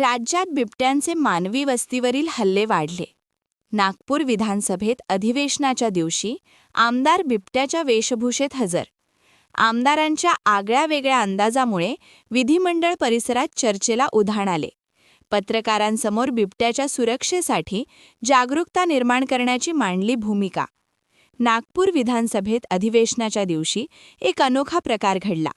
राज्यात बिबट्यांचे मानवी वस्तीवरील हल्ले वाढले. नागपूर विधानसभेत अधिवेशनाच्या दिवशी आमदार बिबट्याच्या वेशभूषेत हजर. आमदारांच्या आगळ्या वेगळ्या अंदाजामुळे विधिमंडळ परिसरात चर्चेला उधाण आले. पत्रकारांसमोर बिबट्याच्या सुरक्षेसाठी जागरूकता निर्माण करण्याची मांडली भूमिका. नागपूर विधानसभेत अधिवेशनाच्या दिवशी एक अनोखा प्रकार घडला.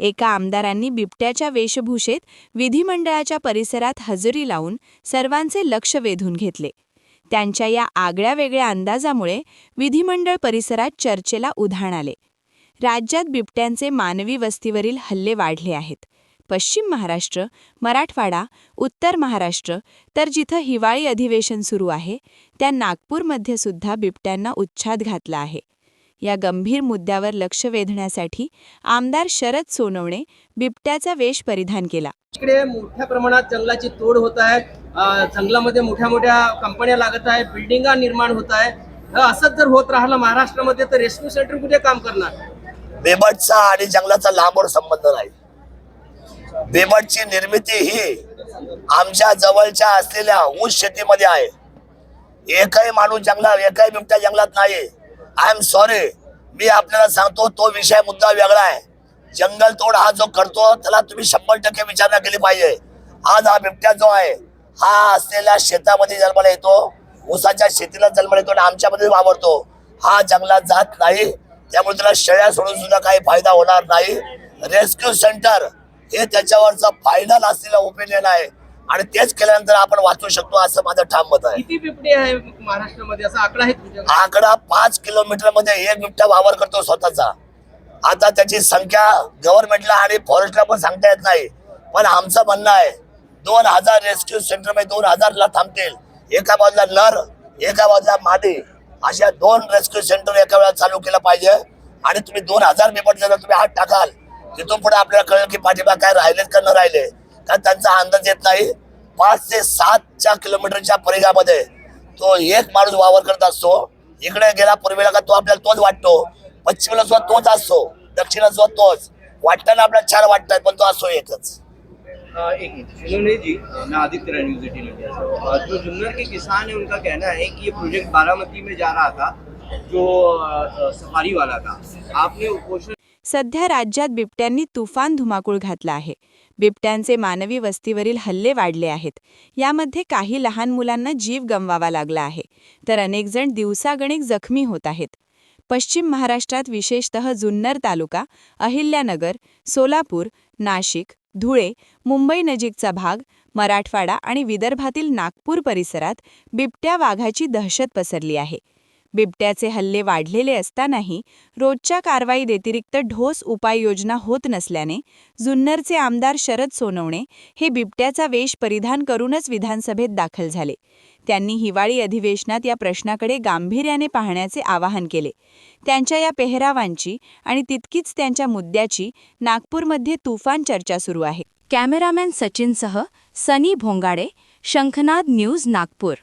एका आमदारांनी बिबट्याच्या वेशभूषेत विधिमंडळाच्या परिसरात हजेरी लावून सर्वांचे लक्ष वेधून घेतले. त्यांच्या या आगळ्या वेगळ्या अंदाजामुळे विधिमंडळ परिसरात चर्चेला उधाण आले. राज्यात बिबट्यांचे मानवी वस्तीवरील हल्ले वाढले आहेत. पश्चिम महाराष्ट्र मराठवाडा उत्तर महाराष्ट्र तर जिथं हिवाळी अधिवेशन सुरू आहे त्या नागपूरमध्ये सुद्धा बिबट्यांना उच्छाद घातला आहे. या गंभीर मुद्द्यावर लक्ष वेधण्यासाठी आमदार शरद सोनवणे बिबट्याचा वेश परिधान केला. इकडे मोठ्या प्रमाणात जंगलाची तोड होत आहे. जंगलामध्ये मोठ्या मोठ्या कंपन्या लागत आहे बिल्डिंगा निर्माण होत आहे. असंच जर होत राहिलं महाराष्ट्रामध्ये तर रेस्क्यू सेंटर कुठे काम करणार? बेबटचा आणि जंगलाचा लांबवर संबंध नाही. बेबटची निर्मिती ही आमच्या जवळच्या असलेल्या ऊस शेतीमध्ये आहे. एकही माणूस जंगलात एकही बिबट्या जंगलात नाही आय एम सॉरी मी आपल्याला सांगतो तो विषय मुद्दा वेगळा आहे. जंगल तोड हा जो करतो त्याला तुम्ही शंभर टक्के विचारणा केली पाहिजे. आज हा बिबट्या जो आहे हा असलेल्या शेतामध्ये जन्माला येतो. ऊसाच्या शेतीला जन्माला येतो आणि आमच्यामध्ये वावरतो. हा जंगलात जात नाही. त्यामुळे त्याला शेळ्या सोडून सुद्धा काही फायदा होणार नाही. रेस्क्यू सेंटर हे त्याच्यावरचा फायनल असलेला ओपिनियन आहे. आणि तेच केल्यानंतर आपण वाचू शकतो असं माझं ठाम मत आहे. किती बिबटे आहे महाराष्ट्रामध्ये? असा आकडा आहे आकडा पाच किलोमीटरमध्ये एक बिबट्या वावर करतो स्वतःचा. आता त्याची संख्या गव्हर्नमेंटला आणि फॉरेस्टला पण सांगता येत नाही. पण आमचं म्हणणं आहे दोन हजार रेस्क्यू सेंटरमध्ये दोन हजारला थांबतील. एका बाजूला नर एका बाजूला मादी. अशा दोन रेस्क्यू सेंटर एका वेळा चालू केलं पाहिजे. आणि तुम्ही दोन हजार बिबट जर तुम्ही हात टाकाल तिथून पुढे आपल्याला कळेल की पाठीमाग काय राहिलेत का न राहिले. कारण त्यांचा अंदाज येत नाही. पाच ते सातच्या किलोमीटरच्या परिघामध्ये तो एक माणूस वावर करत असतो. इकडे गेला पूर्वेला का तो आपल्याला तोच वाटतो. पश्चिमेला सुद्धा तोच असतो. दक्षिणेला सुद्धा तोच. वाटताना आपल्याला चार वाटतात पण तो असतो एकच. एक जी मैं Aditya Rai news eighteen India से जो जुन्नर के किसान है उनका कहना है कि ये प्रोजेक्ट बारामती में जा रहा था जो सफारी वाला था। आपने उपोषण सध्या राज्यात बिबट्यांनी तुफान धुमाकूळ घातला आहे. बिबट्यांचे मानवी वस्तीवरील हल्ले वाढले आहेत. यामध्ये काही लहान मुलांना जीव गमवावा लागला आहे. तर अनेकजण दिवसागणिक जखमी होत आहेत. पश्चिम महाराष्ट्रात विशेषतः जुन्नर तालुका अहिल्यानगर सोलापूर नाशिक धुळे मुंबई नजीकचा भाग मराठवाडा आणि विदर्भातील नागपूर परिसरात बिबट्या वाघाची दहशत पसरली आहे. बिबट्याचे हल्ले वाढलेले असतानाही रोजच्या कारवाई व्यतिरिक्त ढोस उपाययोजना होत नसल्याने जुन्नरचे आमदार शरद सोनवणे हे बिबट्याचा वेश परिधान करूनच विधानसभेत दाखल झाले. त्यांनी हिवाळी अधिवेशनात या प्रश्नाकडे गांभीर्याने पाहण्याचे आवाहन केले. त्यांच्या या पेहरावांची आणि तितकीच त्यांच्या मुद्द्याची नागपूरमध्ये तुफान चर्चा सुरू आहे. कॅमेरामॅन सचिनसह सनी भोंगाडे शंखनाद न्यूज नागपूर.